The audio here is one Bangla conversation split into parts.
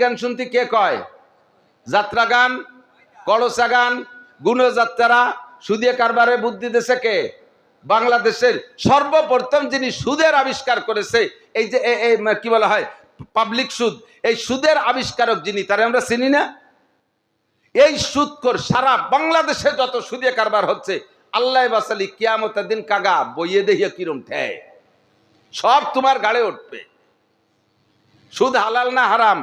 গান শুনতে কে কয়? যাত্রা গান, কলসা গান গুণযাত্রা সুদে কারবারে বুদ্ধি দেশে কে? বাংলাদেশের সর্বপ্রথম যিনি সুদের আবিষ্কার করেছে, এই যে কি বলা হয়? পাবলিক সুদ। এই সুদের আবিষ্কারক যিনি, তারে আমরা চিনি না? এই সুদকর সারা বাংলাদেশে যত সুদে কারবার হচ্ছে, আল্লাহ বাসালি কিয়ামতের দিন কাগা বইয়ে দেখিয়ে কিরম ঠেয় সব তোমার গাড়ে উঠবে। সুদ হালাল না হারাম?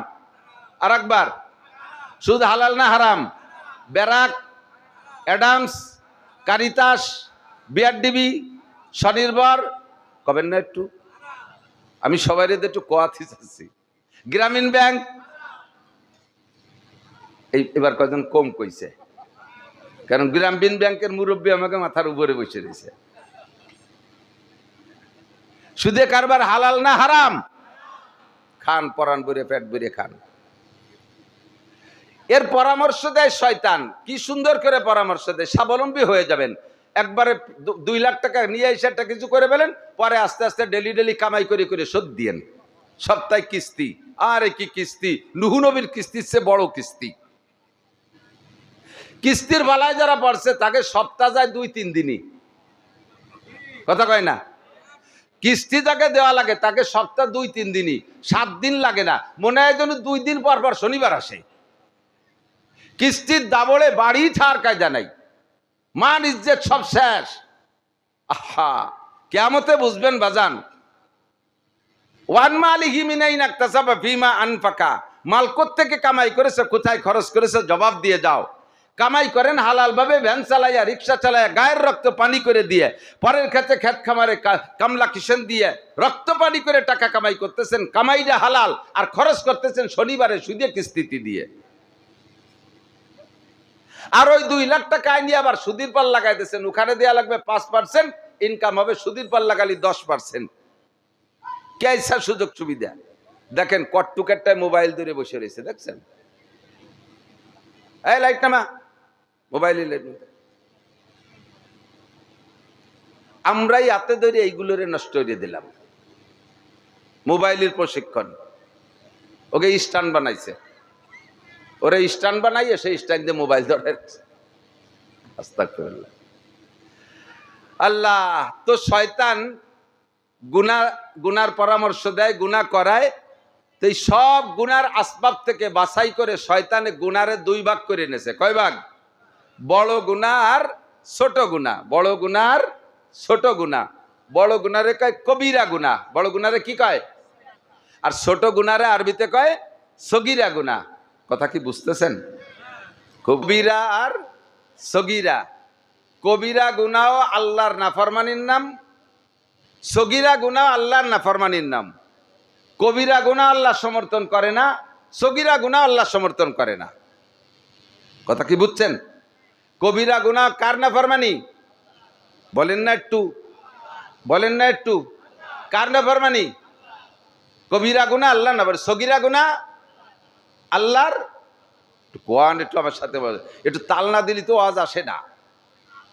আর একবার সুদ হালাল না হারাম? ব্যারাক, অ্যাডামস, কারিতাস, বিআরডিবি, স্বনির্ভর। কবেন না একটু? আমি সবাই একটু কোয়াথি চাচ্ছি। গ্রামীণ ব্যাংক। এই এবার কজন কম কইছে? কারণ গ্রামীণ ব্যাংকের মুরব্বী আমাকে মাথার উপরে বসে রয়েছে। সুদে কারবার হালাল না হারাম? খান, পরাণ বরে পেট বরে খান। এর পরামর্শ দেয় শয়তান। কি সুন্দর করে পরামর্শ দেয়। স্বাবলম্বী হয়ে যাবেন। একবারে দুই লাখ টাকা নিয়ে এসে একটা কিছু করে ফেলেন, পরে আস্তে আস্তে ডেলি ডেলি কামাই করে করে শোধ দিয়েন। সপ্তাহে কিস্তি। আর কি কিস্তি? নুহু নবীর কিস্তির চেয়ে বড় কিস্তি। কিস্তির বেলায় যারা পড়ছে, তাকে সপ্তাহ যায় দুই, তিন দিনই। কথা কয় না? কিস্তি যাকে দেওয়া লাগে, তাকে সপ্তাহ দুই, তিন দিনই। সাত দিন লাগে না। মনে হয় যেন দুই দিন পর পর শনিবার আসে। কিস্তির দাবড়ে বাড়ি ছাড় কায়দা নাই। মান ইজ্জত সব শেষ। আহা কেমতে বুঝবেন বাজান। ওয়ান মালি হিমিনাই নাকতাসাবা ফিমা আনফাকা। মাল থেকে কামাই করেছে, কোথায় খরচ করেছে, জবাব দিয়ে যাও। কামাই করেন হালাল ভাবে ভ্যান চালাইয়া, রিক্সা চালাইয়া, গায়ের রক্ত পানি করে দিয়ে, পরের ক্ষেত্রে ক্ষেত খামারে কামলা কিষেন দিয়ে, রক্ত পানি করে টাকা কামাই করতেছেন, কামাইটা হালাল, আর খরচ করতেছেন শনিবারে সুদে কিস্তিতি দিয়ে। আর ওই দুই লাখ টাকা নিয়ে আবার সুদির পাল লাগাইতেছেন, ওখানে দেওয়া লাগবে পাঁচ পার্সেন্ট ইনকাম হবে সুদির পাল লাগালি দশ পার্সেন্ট কেসা সুযোগ সুবিধা? দেখেন কট্টুকেরটায় মোবাইল ধরে বসে রয়েছে, দেখছেন? এই লাইট নামা, মোবাইলে আমরাই হাতে ধরে এইগুলোরে নষ্ট করে দিলাম। মোবাইলের প্রশিক্ষণ। ওকে স্টান বানাইছে। ওরে স্ট্যান্ড বানাইয়ে সেই স্ট্যান্ড দিয়ে মোবাইল ধরে। আল্লাহ, তো শয়তান গুনা গুনার পরামর্শ দেয় গুনা করায়, তো সব গুনার আসবাব থেকে বাছাই করে শয়তানে গুনারে দুই ভাগ করে এনেছে। কয় ভাগ? বড় গুনাহ আর ছোট গুনাহ। বড় গুনার ছোট গুনাহ। বড় গুনারে কয় কবিরা গুনাহ। বড় গুনারে কি কয়? আর ছোট গুনারে আরবিতে কয় সগিরা গুনাহ। কথা কি বুঝতেছেন? কবিরা আর সগিরা। কবিরা গুনাও আল্লাহর নাফরমানির নাম, সগিরা গুনাও আল্লাহর নাফরমানির নাম। কবিরা গুনা আল্লাহ সমর্থন করে না, সগিরা গুনা আল্লাহ সমর্থন করে না। কথা কি বুঝছেন? কবিরা গুনা কার নাফরমানি? বলেন না একটু। বলেন না একটু। কার নাফরমানি? কবিরা গুনা আল্লাহ না সগিরা গুনাহ আল্লাহর কোয়ান, একটু আমার সাথে একটু তাল না দিলি তো আওয়াজ আসে না।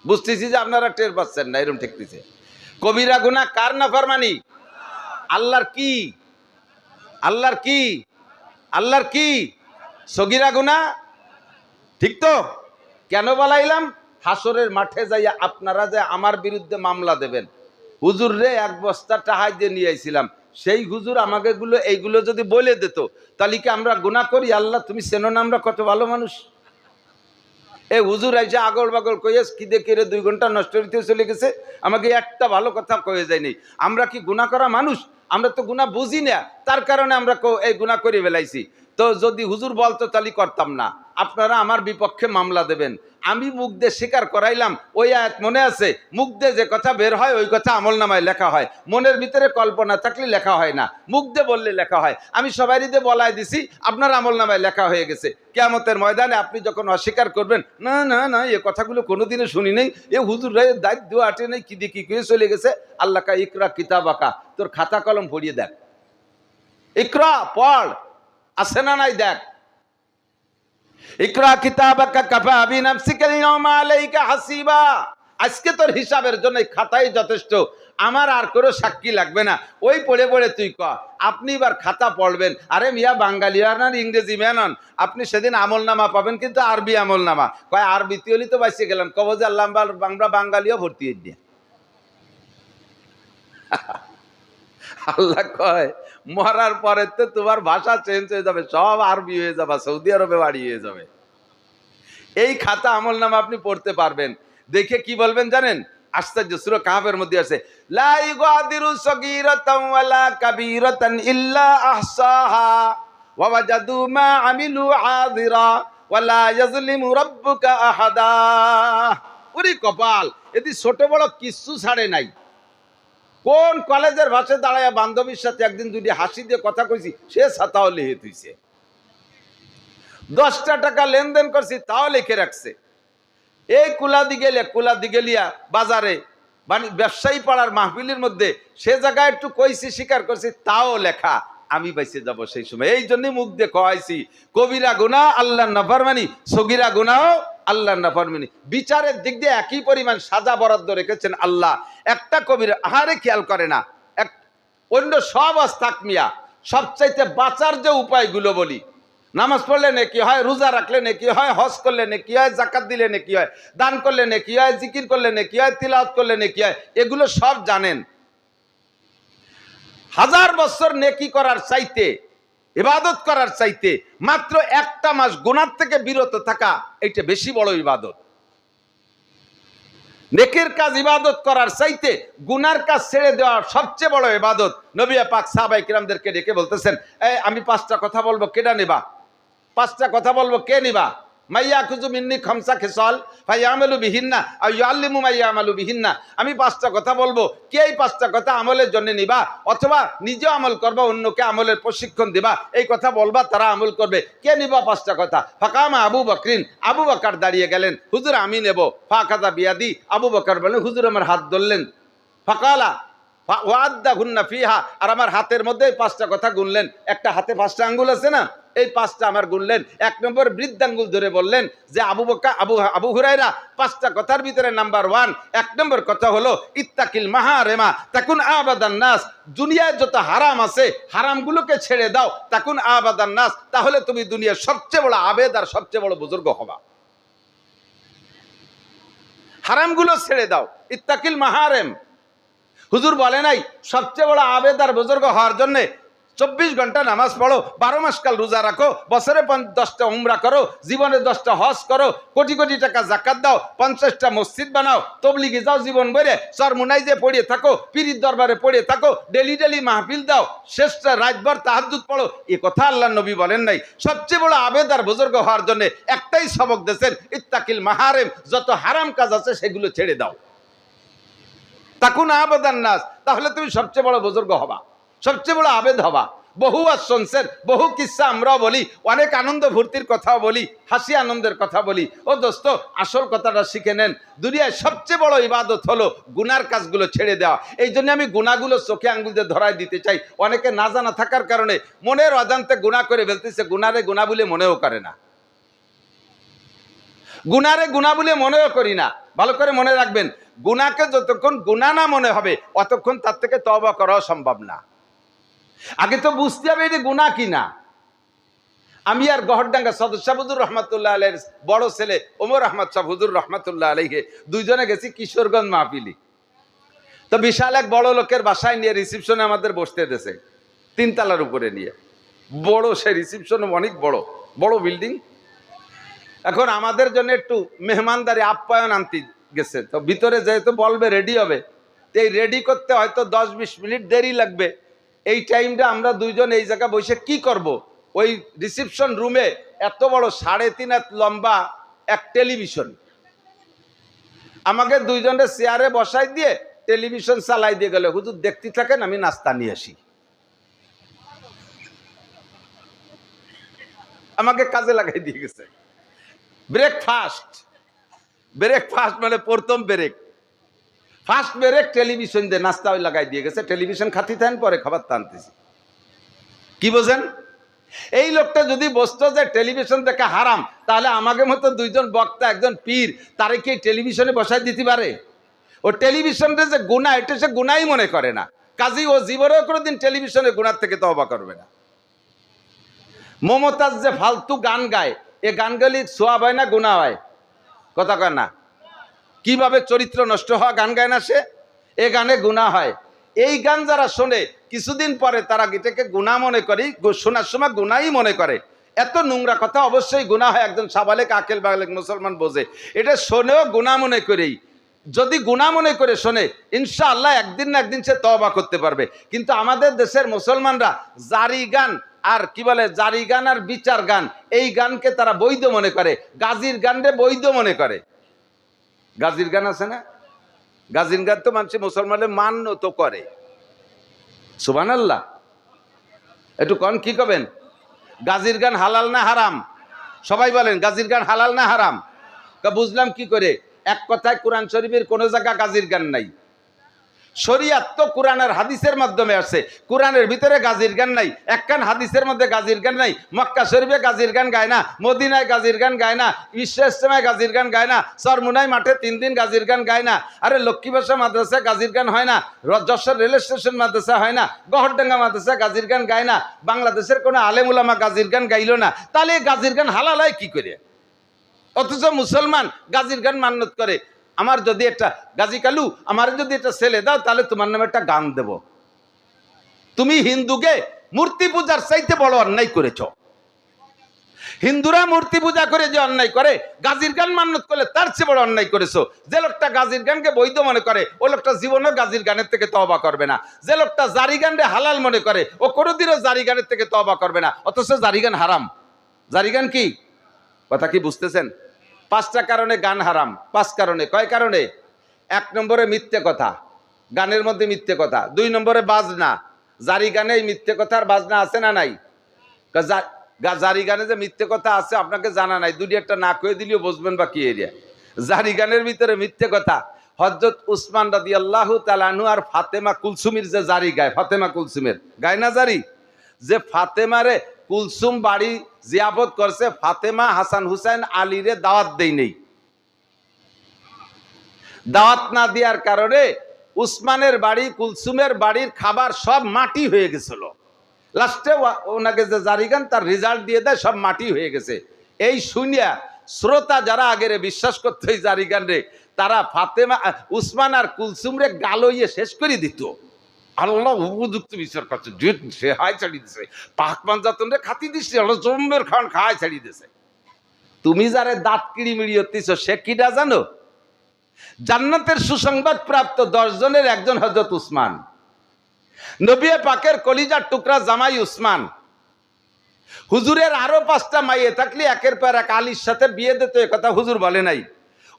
বুঝতেছি যে আপনারা টের পাচ্ছেন না এরকম ঠেকতেছে। কবিরা গুনা কার না ফরমানি? আল্লাহর কি? আল্লাহর কি? আল্লাহর কি? সগিরা গুনা ঠিক তো? কেন বলাইলাম? হাসরের মাঠে যাইয়া আপনারা যে আমার বিরুদ্ধে মামলা দেবেন। হুজুর রে, এক বস্তা টাহাই দিয়ে নিয়ে আইছিলাম। সেই হুজুর আমাকে গুলো এইগুলো যদি বলে দিত, তাহলে কি আমরা গুণা করি? আল্লাহ, তুমি চেনো না আমরা কত ভালো মানুষ? এ হুজুর আইসে আগল বাগল কইয়াস কি দেখে রে দুই ঘণ্টা নষ্ট হইতে চলে গেছে, আমাকে একটা ভালো কথা কয়ে যায়নি আমরা কি গুণা করা মানুষ? আমরা তো গুণা বুঝি না, তার কারণে আমরা এই গুণা করে ফেলাইছি। তো যদি হুজুর বলতো, তাহলে করতাম না। আপনারা আমার বিপক্ষে মামলা দেবেন। আমি মুখ দিয়ে স্বীকার করাইলাম, ওই আয়াত মনে আছে? মুখ দিয়ে যে কথা বের হয়, ওই কথা আমল নামায় লেখা হয়। মনের ভিতরে কল্পনা থাকলে লেখা হয় না। মুখ দিয়ে বললে লেখা হয়। আমি সবারই দিয়ে বলাই দিছি, আপনার আমল নামায় লেখা হয়ে গেছে। কেয়ামতের ময়দানে আপনি যখন অস্বীকার করবেন, না না না, এ কথাগুলো কোনোদিনও শুনি নেই। এ হুজুর রে, দায়িত্ব আটে নেই, কি দিয়ে কি চলে গেছে? আল্লাহ কা ইকরা কিতাব আঁকা তোর খাতা কলম ভরিয়ে দেখ। ইকরা, পড়। আছে না নাই দেখ। ইকরা কিতাবাকা কাফা বিনাফসিকা আল-ইয়াওমা আলাইকা হাসিবা। আজকে তোর হিসাবের জন্য খাতাই যথেষ্ট। আমার আর কোনো সাক্ষী লাগবে না। ওই পড়ে পড়ে তুই ক। আপনি এবার খাতা পড়বেন। আরে মিয়া, বাঙালি আর ইংরেজি মেনন আপনি সেদিন আমল নামা পাবেন, কিন্তু আরবি আমল নামা কয়, আরবি তুই তো বাঁচিয়ে গেলাম। কবজ আল্লাহ বাংলা বাঙালিও ভর্তি হয়ে দিয়ে আল্লাহ কয়, মরার পরে তো তোমার ভাষা চেঞ্জ হয়ে যাবে, সব আরবি হয়ে যাবে, সৌদি আরবে বাড়ি হয়ে যাবে। এই খাতা আমল নামা আপনি পড়তে পারবেন। দেখে কি বলবেন জানেন? আশ্চর্য, সুর কাহাবের মধ্যে আছে, লা ইগাদিরু সগীরাতান ওয়ালা কাবীরাতান ইল্লা আহসাহা, ওয়া ওয়াজাদু মা আমিলু আযিরা ওয়ালা ইয়াজলিমু রাব্বুকা আহাদা। ওরে কপাল, এদি ছোট বড় কিচ্ছু ছাড়ে নাই। কোন কলেজের ভাষে দাঁড়ায় বান্ধবীর সাথে একদিন দুটি হাসি দিয়ে কথা কইছি, সে ছাতাও লিখে তুইছে দশটা টাকা লেনদেন করছি, তাও লিখে রাখছে। এই কুলাদি গেলে, কুলাদি গেলিয়া বাজারে মানে ব্যবসায়ী পাড়ার মাহফিলের মধ্যে সে জায়গায় একটু কইছি, স্বীকার করছি, তাও লেখা। আমি বাইসে যাব সেই সময়। এই জন্যই মুখ দিয়ে কয়াইছি কবিরা গুণা আল্লাহ নাফরমানি, সগিরা গুনাও আল্লাহ নাফরমানি। বিচারের দিক দিয়ে একই পরিমাণ সাজা বরাদ্দ রেখেছেন আল্লাহ। একটা কবির আহারে খেয়াল করে না। এক অন্য সব আস্তাক মিয়া। সবচাইতে বাঁচার যে উপায়গুলো বলি। নামাজ পড়লে নেকি হয়, রোজা রাখলে নেকি হয়, হজ করলে নেকি হয়, জাকাত দিলে নেকি হয়, দান করলে নেকি হয়, জিকির করলে নেকি হয়, তিলাওয়াত করলে নেকি হয়, এগুলো সব জানেন। হাজার বছর নেকি করার চাইতে ইবাদত করার চাইতে মাত্র একটা মাস গুনার থেকে বিরত থাকা এটা বেশি বড় ইবাদত। নেকের কাজ ইবাদত করার চাইতে গুনার কাজ ছেড়ে দেওয়া সবচেয়ে বড় ইবাদত। নবিয়া পাক সাহাবাই কিরামদেরকে ডেকে বলতেছেন এই আমি পাঁচটা কথা বলব কেটা নেবা? পাঁচটা কথা বলব, কে নিবা? মাইয়া খুজু মিন্নি খমসা খেসল, ফাইয়ামালু বিহিন্না আর ইয়াল্লিমু মাইয়া আমালু বিহিন্না। আমি পাঁচটা কথা বলব। কে এই পাঁচটা কথা আমলের জন্য নিবা? অথবা নিজে আমল করবা, অন্যকে আমলের প্রশিক্ষণ দিবা। এই কথা বলবা, তারা আমল করবে। কে নিবা পাঁচটা কথা? ফাকামা আবু বকরিন। আবু বকর দাঁড়িয়ে গেলেন। হুজুর, আমি নেব। ফাঁকাতা বিয়াদি। আবু বকর বলেন হুজুর, আমার হাত ধরলেন। ফাকালা ওয়াদ্দা গুন্না ফিহা। আর আমার হাতের মধ্যে পাঁচটা কথা গুনলেন। একটা হাতে পাঁচটা আঙ্গুল আছে না? এই পাঁচটা আমার গুনলেন। এক নম্বর বৃদ্ধাঙ্গুল ধরে বললেন যে আবু বক্কা আবু আবু হুরাইরা পাঁচটা কথার ভিতরে নাম্বার ওয়ান। এক নম্বর কথা হলো, ইত্তাকিল মাহা রেমা তাকুন আবাদান নাস, দুনিয়ায় যত হারাম আছে, হারামগুলোকে ছেড়ে দাও, তাকুন আবাদান নাস, তাহলে তুমি দুনিয়ার সবচেয়ে বড় আবেদ আর সবচেয়ে বড় বুজুর্গ হবা। হারামগুলো ছেড়ে দাও, ইত্তাকিল মাহারেম। হুজুর বলে নাই, সবচেয়ে বড় আবেদ আর বুজুর্গ হওয়ার জন্য চব্বিশ ঘণ্টা নামাজ পড়ো, বারো মাস কাল রোজা রাখো, বছরে দশটা উমরা করো, জীবনে দশটা হজ করো, কোটি কোটি টাকা জাকাত দাও, পঞ্চাশটা মসজিদ বানাও, তবলিগে যাও জীবন বেড়ে সরমুনাইজে পড়িয়ে থাকো, পিরির দরবারে পড়িয়ে থাকো, ডেলি ডেলি মাহফিল দাও, শেষটা রাতভর তাহাজুদ পড়ো, এ কথা আল্লাহ নবী বলেন নাই। সবচেয়ে বড় আবেদ আর বুজুর্গ হওয়ার জন্য একটাই সবক দেশের ইত্তাকিল মাহারেম, যত হারাম কাজ আছে সেগুলো ছেড়ে দাও। তাকুন আবেদান নাস, তাহলে তুমি সবচেয়ে বড় বুজুর্গ হবা। সবচেয়ে বড় আবেদ হবা বহু আর শুনছেন বহু কিস্সা আমরাও বলি, অনেক আনন্দ ভর্তির কথা বলি, হাসি আনন্দের কথা বলি। ও দোস্ত, আসল কথাটা শিখে নেন। দুনিয়ায় সবচেয়ে বড় ইবাদত হলো গুনার কাজগুলো ছেড়ে দেওয়া। এই জন্য আমি গুণাগুলো চোখে আঙ্গুল দিয়ে ধরাই দিতে চাই। অনেকে না জানা থাকার কারণে মনের অজান্তে গুণা করে ফেলতেছে। গুনারে গুণা বলে মনেও করে না। গুনারে গুণা বলে মনেও করি না। ভালো করে মনে রাখবেন গুণাকে যতক্ষণ গুণা না মনে হবে, অতক্ষণ তার থেকে তবা করাও সম্ভব না। আগে তো বুঝতে হবে এটা গুণা কি না আমি আর গহরডাঙ্গা সদস্য হুজুর রহমতুল্লাহ আলের বড় ছেলে ওমর আহমদ শাহ হুজুর রহমতুল্লাহ আলহে দুইজনে গেছি কিশোরগঞ্জ মাহফিলি। তো বিশাল এক বড় লোকের বাসায় নিয়ে রিসিপশনে আমাদের বসতে দেশে তিনতলার উপরে নিয়ে। বড়, সে রিসিপশন অনেক বড় বড় বিল্ডিং এখন আমাদের জন্য একটু মেহমানদারি আপ্যায়ন আনতে গেছে। তো ভিতরে যেহেতু বলবে রেডি হবে, তো এই রেডি করতে হয়তো দশ বিশ মিনিট দেরি লাগবে। এই টাইমটা আমরা দুইজন এই জায়গায় বসে কি করব। ওই রিসিপশন রুমে এত বড় সাড়ে তিন হাত লম্বা এক টেলিভিশন আমাকে দুইজনের চেয়ারে বসাই দিয়ে টেলিভিশন চালাই দিয়ে গেলে। হুজুর, দেখতে থাকেন, আমি নাস্তা নিয়ে আসি। আমাকে কাজে লাগাই দিয়ে গেছে। ব্রেকফাস্ট ব্রেকফাস্ট মানে প্রথম ব্রেক ফার্স্ট ব্রেক টেলিভিশন দিয়ে নাস্তা ওই লাগাই দিয়ে গেছে টেলিভিশন খাতি থাকেন পরে খাবার টানতেছি কি বোঝেন? এই লোকটা যদি বসতো যে টেলিভিশন দেখে হারাম, তাহলে আমাকে মতো দুইজন বক্তা, একজন পীর, তারে কি টেলিভিশনে বসাই দিতে পারে? ও টেলিভিশনে যে গুণা, এটা সে গুণাই মনে করে না। কাজী, ও জীবনেও কোনোদিন টেলিভিশনে গুণার থেকে তবা করবে না। মমতাজ যে ফালতু গান গায়, এ গানগুলি সোয়াব হয় না, গুণা হয়? কথা কয় না। কীভাবে চরিত্র নষ্ট হওয়া গান গায় না সে? এ গানে গুণা হয়। এই গান যারা শোনে, কিছুদিন পরে তারা এটাকে গুণা মনে করে শোনার সময় গুণাই মনে করে। এত নোংরা কথা, অবশ্যই গুণা হয়। একজন সাবালেক, আকেল বাগলেক মুসলমান বোঝে। এটা শোনেও গুণা মনে করেই। যদি গুণা মনে করে শোনে, ইনশাআল্লাহ একদিন না একদিন সে তবা করতে পারবে। কিন্তু আমাদের দেশের মুসলমানরা জারি গান আর কি বলে, জারি গান আর বিচার গান, এই গানকে তারা বৈধ মনে করে। গাজির গানরে বৈধ মনে করে। গাজির গান আছে না? গাজির গান তো মানুষ মুসলমানের মান্য তো করে। সুবান আল্লাহ একটু কন, কি করবেন গাজির গান হালাল না হারাম? সবাই বলেন, গাজির গান হালাল না হারাম? বুঝলাম কি করে? এক কথায় কোরআন শরীফের কোনো জায়গা গাজির গান নাই। শরিয়াত তো কোরআন আর হাদিসের মাধ্যমে আসছে কোরআনের ভিতরে গাজির গান নাই একখান হাদিসের মধ্যে গাজির গান নাই মক্কা শরীফে গাজির গান গায় না মদিনায় গাজির গান গায় না বিশ্ব ইস্তেমায় গাজির গান গায় না সরমুনাই মাঠে তিন দিন গাজির গান গায় না আরে লক্ষ্মী ভাষা মাদ্রাসায় গাজির গান হয় না যশোর রেল স্টেশন মাদ্রাসা হয় না গহরডাঙ্গা মাদ্রাসা গাজির গান গায় না বাংলাদেশের কোনো আলেমুলামা গাজির গান গাইল না তাহলে গাজির গান হালাল হয় কি করে অথচ মুসলমান গাজির গান মান্যত করে আমার যদি একটা গাজী কালু, আমার যদি একটা ছেলে দাও, তাহলে তোমার নামে একটা গান দেব। তুমি হিন্দুকে মূর্তি পূজার চাইতে বড় অন্যায় করেছ। হিন্দুরা মূর্তি পূজা করে যে অন্যায় করে, গাজির গান মান্যত করলে তার চেয়ে বড় অন্যায় করেছ। যে লোকটা গাজির গানকে বৈধ মনে করে, ও লোকটা জীবনও গাজির গানের থেকে তবা করবে না। যে লোকটা জারি গানরে হালাল মনে করে, ও কোনোদিনও জারি গানের থেকে তবা করবে না। অথচ জারি গান হারাম। জারি গান কি? কথা কি বুঝতেছেন? পাঁচটা কারণে গান হারাম, পাঁচ কারণে। কয় কারণে? এক নম্বরে মিথ্যে কথা, গানের মধ্যে মিথ্যে কথা। দুই নম্বরে বাজনা, জারি গানে এই মিথ্যে কথার বাজনা আছে না নাই? জারি গানে যে মিথ্যে কথা আছে আপনাকে জানা নাই দুটি একটা না কয়ে দিলেও বুঝবেন বা কি এরিয়া। জারি গানের ভিতরে মিথ্যে কথা হজরত উসমান রাদি আল্লাহ তালানু আর ফাতেমা কুলসুমির যে জারি গায়, ফাতেমা কুলসুমের, গায় না জারি? যে ফাতেমারে কুলসুম বাড়ি জিয়াবত করছে ফাতেমা হাসান হুসাইন আলীরে দাওয়াত দেই নেই। দাওয়াত না দেওয়ার কারণে উসমানের বাড়ি, কুলসুমের বাড়ির খাবার সব মাটি হয়ে গেছিল। লাস্টে ওনাকে যে জারিগান, তার রেজাল্ট দিয়ে দেয়, সব মাটি হয়ে গেছে। এই শুনিয়া শ্রোতা যারা আগেরে বিশ্বাস করতো এই জারিগান রে তারা ফাতেমা উসমান আর কুলসুম রে গালইয়ে শেষ করে দিত। আল্লাহ উপযুক্ত বিচার করছে। সে হাই ছাড়িয়ে দিছে। পাক পাঞ্জাতন রে খাতি দিছে, আল্লাহ জম্মের খান খায় ছাড়িয়ে দিছে। তুমি যারে দাঁত কিড়ি মিড়ি হতিছ সে কিটা জানো? জান্নাতের সুসংবাদ প্রাপ্ত দশ জনের একজন হজরত উসমান। নবিয়ে পাকের কলিজার টুকরা জামাই উসমান। হুজুরের আরও পাঁচটা মাইয়ে থাকলে একের পর এক আলীর সাথে বিয়ে দিতে কথা হুজুর বলে নাই।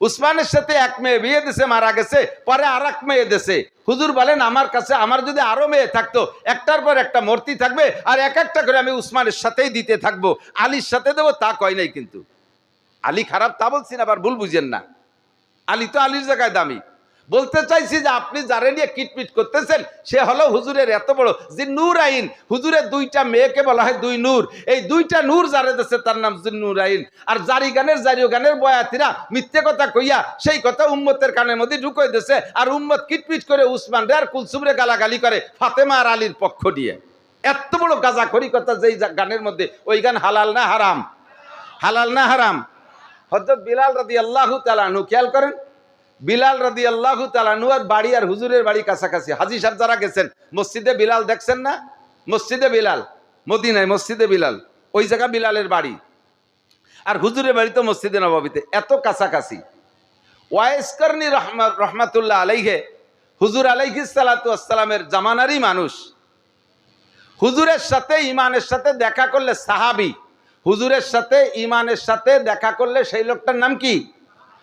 উসমানের সাথে এক মেয়ে বিয়ে দিছে, মারা গেছে, পরে আর এক মেয়ে দেশে হুজুর বলেন, আমার কাছে, আমার যদি আরও মেয়ে থাকতো, একটার পর একটা মূর্তি থাকবে, আর এক একটা করে আমি উসমানের সাথেই দিতে থাকব। আলীর সাথে দেবো, তা কয় নাই কিন্তু? আলী খারাপ তা বলছি না, আবার ভুল বুঝেন না। আলী তো আলীর জায়গায় দামি। বলতে চাইছি যে আপনি যারে নিয়ে কিটপিট করতেছেন, সে হলো হুজুরের এত বড় যে নূর আইন। হুজুরের দুইটা মেয়েকে বলা হয় দুই নূর। এই দুইটা নূর যারে দেশে তার নাম নূর আইন। আর জারি গানের জারিও গানের বয়াতিরা মিথ্যে কথা কইয়া সেই কথা উম্মতের কানের মধ্যে ঢুকই দিছে। আর উম্মত কিটপিট করে উসমান রে আর কুলসুমরে গালাগালি করে ফাতেমা আর আলীর পক্ষ দিয়ে। এত বড় গাজা করি কথা যেই গানের মধ্যে, ওই গান হালাল না হারাম? হালাল না হারাম? হজরত বিলাল রাদি আল্লাহ তালানু খেয়াল করেন? বিলাল রাদি আল্লাহ তালানু আর বাড়ি আর হুজুরের বাড়ি কাছাকাছি। হাজি সাহেব যারা গেছেন, মসজিদে বিলাল দেখছেন না? মসজিদে বিলাল, মদিনায় মসজিদে বিলাল, ওই জায়গা বিলালের বাড়ি। আর হুজুরের বাড়ি তো মসজিদে নবাবিতে, এত কাছাকাছি। ওয়াইসকরনি রহমা, রহমাতুল্লাহ আলাইহে, হুজুর আলাইহি সালাতু আসসালামের জামানারই মানুষ। হুজুরের সাথে ইমানের সাথে দেখা করলে সাহাবি। হুজুরের সাথে ইমানের সাথে দেখা করলে সেই লোকটার নাম কি?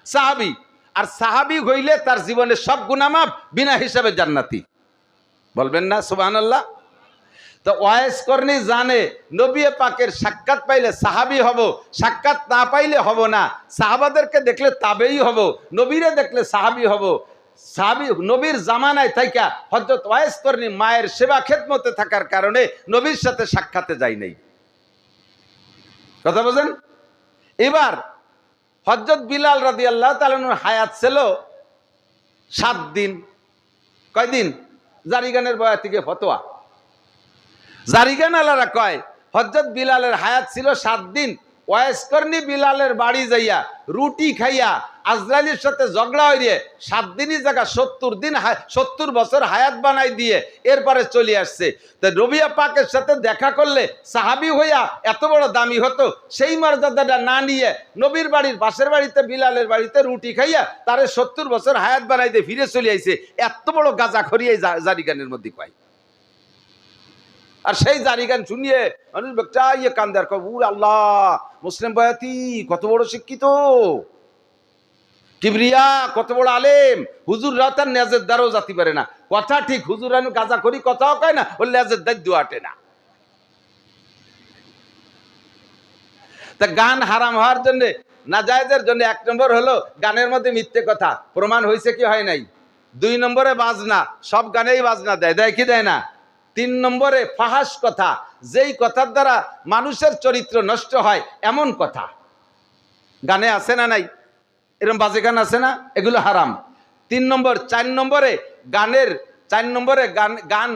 সাহাবি। আর সাহাবি হইলে তার জীবনের সব গুনামাপ বিনা হিসাবে জান্নাতি। বলবেন না সুবাহ আল্লাহ তো ওয়াইস করনি জানে, নবী পাকের সাক্ষাৎ পাইলে সাহাবি হব, সাক্ষাৎ না পাইলে হব না। সাহাবাদেরকে দেখলে তাবেই হব, নবীরে দেখলে সাহাবি হব। সাহাবি, নবীর জামানায় থাইকা হজরত ওয়াইস করনি মায়ের সেবা খেদমতে থাকার কারণে নবীর সাথে সাক্ষাতে যাই নাই। কথা বলছেন? এবার হজরত বিলাল রাদি আল্লাহ তালানুর হায়াত ছিল সাত দিন। কয়দিন? জারিগানের বয়া থেকে ফতোয়া। জারিগান আলারা কয় হজরত বিলালের হায়াত ছিল সাত দিন। ওয়েসকর্নি বিলালের বাড়ি যাইয়া, রুটি খাইয়া, আজরাইলের সাথে ঝগড়া হইয়ে সাত দিনই জায়গা সত্তর দিন সত্তর বছর হায়াত বানাই দিয়ে এরপরে চলে আসছে। তো রবিয়া পাকের সাথে দেখা করলে সাহাবি হইয়া এত বড় দামি হতো, সেই মর্যাদাটা না নিয়ে নবীর বাড়ির পাশের বাড়িতে, বিলালের বাড়িতে রুটি খাইয়া তারে সত্তর বছর হায়াত বানাই দিয়ে ফিরে চলে আইছে। এত বড় গাজা খরিয়ে জারিগানের মধ্যে পাই আর সেই জারিগান শুনিয়ে, মানুষ ইয়ে কান্দার কবুর আল্লাহ মুসলিম বয়াতি, কত বড় শিক্ষিত। কিবরিয়া, কত বড় আলেম। হুজুর রাতার নেজের দ্বারও জাতি পারে না। কথা ঠিক, হুজুর আনু গাজা করি, কথাও কয় না, ওর লেজের দায়িত্ব আটে না। তা গান হারাম হওয়ার জন্য, নাজায়জের জন্য এক নম্বর হলো, গানের মধ্যে মিথ্যে কথা। প্রমাণ হয়েছে কি হয় নাই? দুই নম্বরে বাজনা, সব গানেই বাজনা দেয় দেয় কি দেয় না? তিন নম্বরে ফাহাস কথা, যেই কথার দ্বারা মানুষের চরিত্র নষ্ট হয়, এমন কথা। গানে আছে না নাই? এরম বাজে গান আছে না? এগুলো হারাম। তিন নম্বর, চার নম্বরে গানের, চার নম্বরে গান গান